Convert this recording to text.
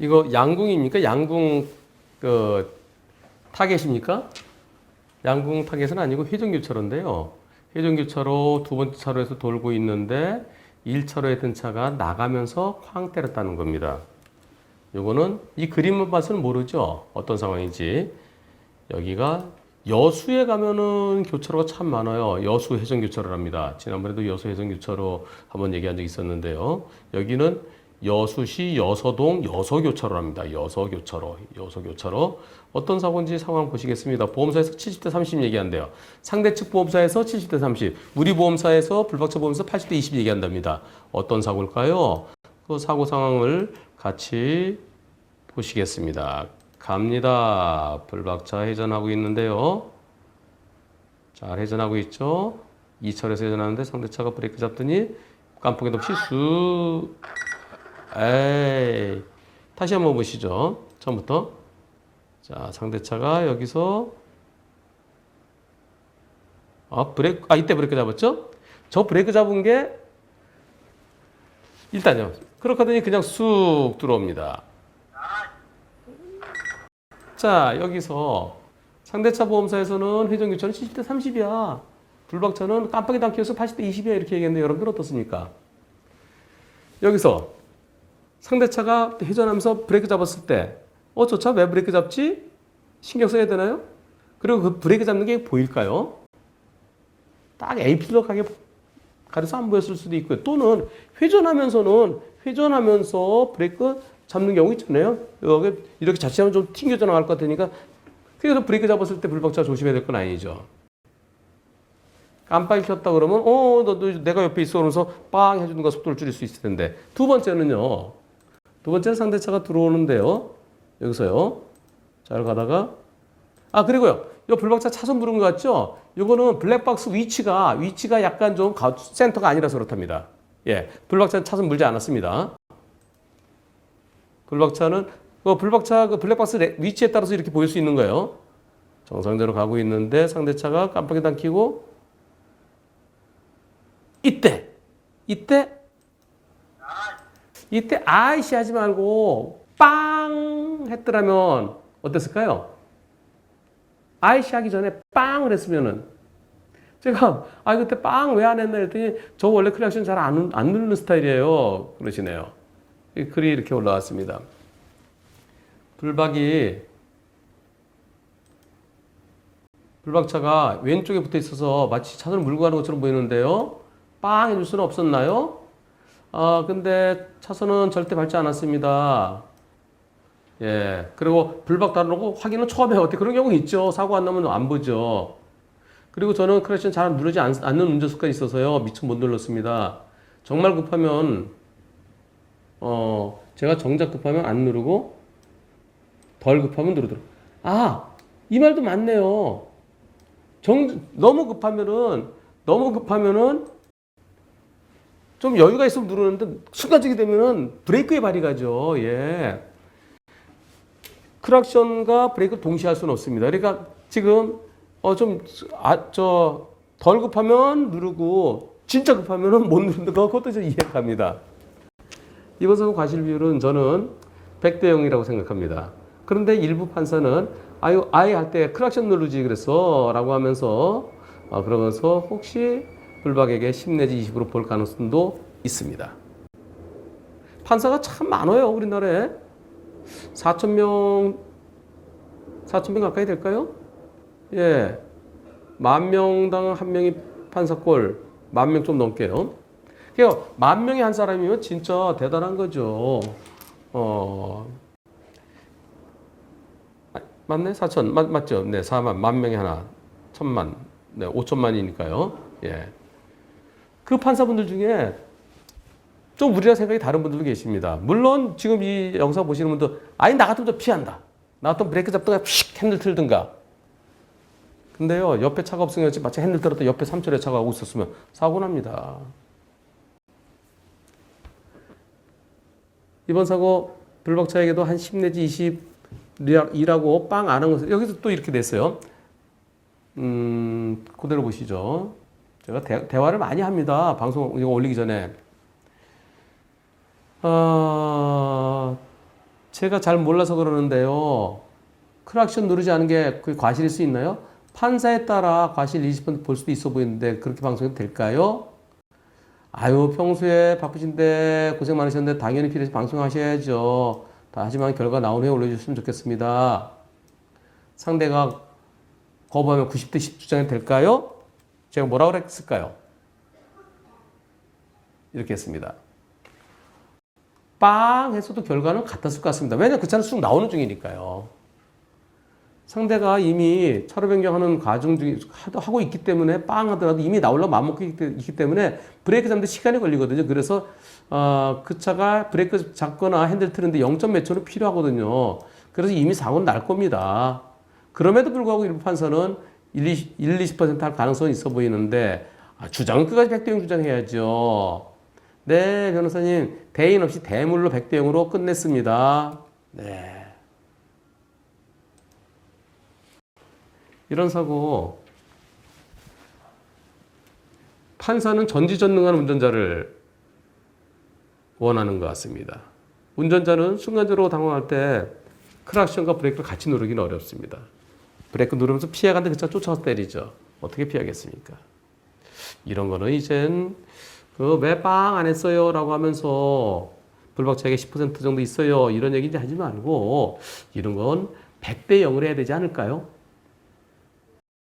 이거 양궁입니까? 양궁 그 타겟입니까? 양궁 타겟은 아니고 회전교차로인데요. 회전교차로 두 번째 차로에서 돌고 있는데 1차로에 든 차가 나가면서 쾅 때렸다는 겁니다. 요거는 이 그림만 봐서는 모르죠. 어떤 상황인지. 여기가 여수에 가면은 교차로가 참 많아요. 여수 해전교차로랍니다. 지난번에도 여수 해전교차로 한번 얘기한 적이 있었는데요. 여기는 여수시 여서동 여서교차로랍니다. 여서교차로, 여서교차로. 어떤 사고인지 상황 보시겠습니다. 보험사에서 70대 30 얘기한대요. 상대 측 보험사에서 70대 30, 우리 보험사에서 불박차 보험사 80대 20 얘기한답니다. 어떤 사고일까요? 그 사고 상황을 같이 보시겠습니다. 갑니다. 불박차 회전하고 있는데요. 잘 회전하고 있죠? 2철에서 회전하는데 상대차가 브레이크 잡더니 깜빡이도 없이 쑥 에이 다시 한번 보시죠. 처음부터 자 상대차가 여기서 아 브레이크 아 이때 브레이크 잡았죠? 저 브레이크 잡은 게 일단요. 하더니 그냥 쑥 들어옵니다. 자, 여기서 상대차 보험사에서는 회전교차는 70대 30이야. 불박차는 깜빡이도 안 켜서 80대 20이야. 이렇게 얘기했는데 여러분들 어떻습니까? 여기서 상대차가 회전하면서 브레이크 잡았을 때, 어, 저 차 왜 브레이크 잡지? 신경 써야 되나요? 그리고 그 브레이크 잡는 게 보일까요? 딱 A필러 가게 가려서 안 보였을 수도 있고요. 또는 회전하면서는 회전하면서 브레이크 잡는 경우 있잖아요. 여기 이렇게 자칫하면 좀 튕겨져 나갈 것 같으니까 그래서 브레이크 잡았을 때 불박차 조심해야 될 건 아니죠. 깜빡이 켰다 그러면 어, 너, 너 내가 옆에 있어 그러면서 빵 해주는 거 속도를 줄일 수 있을 텐데 두 번째는요. 두 번째는 상대차가 들어오는데요. 여기서요. 잘 가다가 아 그리고요. 이 불박차 차선 부른 거 같죠? 이거는 블랙박스 위치가 위치가 약간 좀 가- 센터가 아니라서 그렇답니다. 예, 불박차 차선 물지 않았습니다. 불박차는 그 불박차 그 블랙박스 레- 위치에 따라서 이렇게 보일 수 있는 거예요. 정상대로 가고 있는데 상대차가 깜빡이도 안 켜고 이때 이때 이때 아이씨 하지 말고 빵 했더라면 어땠을까요? 아이씨 하기 전에 빵을 했으면은 제가 아 그때 빵 왜 안 했나 했더니 저 원래 클락션 잘 안 안 누르는 스타일이에요 그러시네요. 이 글이 이렇게 올라왔습니다. 불박이 불박차가 왼쪽에 붙어 있어서 마치 차선을 물고 가는 것처럼 보이는데요. 빵 해줄 수는 없었나요? 아 근데 차선은 절대 밟지 않았습니다. 예. 그리고 불박 다루고 확인은 처음에 어때 그런 경우 있죠. 사고 안 나면 안 보죠. 그리고 저는 크래션 잘 누르지 않, 않는 운전 습관이 있어서요. 미처 못 눌렀습니다. 정말 급하면 어 제가 정작 급하면 안 누르고 덜 급하면 누르도록. 아, 이 말도 맞네요. 정 너무 급하면은 너무 급하면은 좀 여유가 있으면 누르는데 순간적이 되면은 브레이크에 발이 가죠. 예. 크락션과 브레이크 동시에 할 수는 없습니다. 그러니까 지금 어 좀 아 저 덜 급하면 누르고 진짜 급하면은 못 누르는 거 그것도 좀 이해가 갑니다. 이번 사고 과실 비율은 저는 100대 0이라고 생각합니다. 그런데 일부 판사는 아유 아예 할 때 크락션 누르지 그랬어 라고 하면서 어, 그러면서 혹시 불박에게 10 내지 20으로 볼 가능성도 있습니다. 판사가 참 많아요 우리나라에 4천 명 4천 명 가까이 될까요? 예, 만 명당 한 명이 판사꼴 만 명 좀 넘게요. 그러니까 만 명에 한 사람이면 진짜 대단한 거죠. 어, 아, 맞네? 4천 맞, 맞죠? 네, 4만 만 명에 하나, 천만, 네, 5천만이니까요. 예, 그 판사분들 중에 좀 우리랑 생각이 다른 분들도 계십니다. 물론 지금 이 영상 보시는 분도 아니 나 같으면 좀 피한다. 나 같으면 브레이크 잡다가 휙 핸들 틀든가. 근데요 옆에 차가 없으면 마치 핸들 들었다 옆에 3철에 차가 오고 있었으면 사고 납니다. 이번 사고 불박차에게도 한 10 내지 20 일하고 빵 안 한 것을 여기서 또 이렇게 됐어요. 음 그대로 보시죠. 제가 대, 대화를 많이 합니다. 방송 이거 올리기 전에. 어, 제가 잘 몰라서 그러는데요. 크락션 누르지 않은 게 그게 과실일 수 있나요? 판사에 따라 과실 20%볼 수도 있어 보이는데 그렇게 방송해도 될까요? 아유 평소에 바쁘신데 고생 많으셨는데 당연히 필요해서 방송하셔야죠. 다 하지만 결과 나온 후에 올려주셨으면 좋겠습니다. 상대가 거부하면 90대 10 주장이 될까요? 제가 뭐라고 했을까요? 이렇게 했습니다. 빵 했어도 결과는 같았을 것 같습니다. 왜냐면 그 차는 쑥 나오는 중이니까요. 상대가 이미 차로 변경하는 과정 중에 하고 있기 때문에 빵 하더라도 이미 나오려고 마음먹고 있기 때문에 브레이크 잡는데 시간이 걸리거든요. 그래서 어, 그 차가 브레이크 잡거나 핸들 트는데 0. 몇 초는 필요하거든요. 그래서 이미 사고는 날 겁니다. 그럼에도 불구하고 일부 판사는 1, 20, 1 20%할 가능성이 있어 보이는데 아, 주장은 끝까지 백대용 주장해야죠. 네, 변호사님 대인 없이 대물로 백대용으로 끝냈습니다. 네. 이런 사고 판사는 전지전능한 운전자를 원하는 것 같습니다. 운전자는 순간적으로 당황할 때 크락션과 브레이크를 같이 누르기는 어렵습니다. 브레이크 누르면서 피해가는데 그 차 쫓아서 때리죠. 어떻게 피하겠습니까? 이런 거는 이젠 그 왜 빵 안 했어요 라고 하면서 불박차에게 10% 정도 있어요 이런 얘기 이제 하지 말고 이런 건 100대 0을 해야 되지 않을까요?